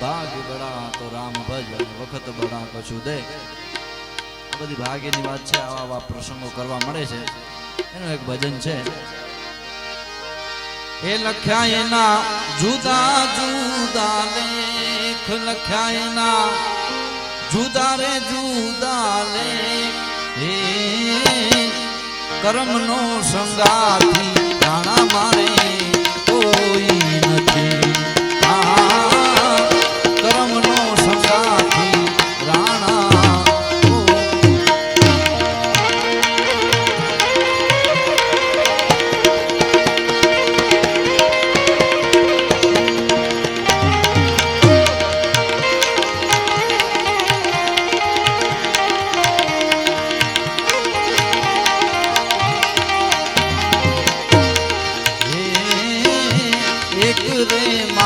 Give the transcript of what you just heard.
ભાગ બળા તો રામ ભજ વખત બળા કશું દે આ બધી ભાગ્યની વાત છે, આવા આવા પ્રસંગો કરવા મળે છે. એનું એક ભજન છે. એ લખ્યા એના જુદા જુદા લેખ લખ્યા એના જુદા રે જુદા લેખ. કર્મનો સંગાથી ઘણા મારે রে মা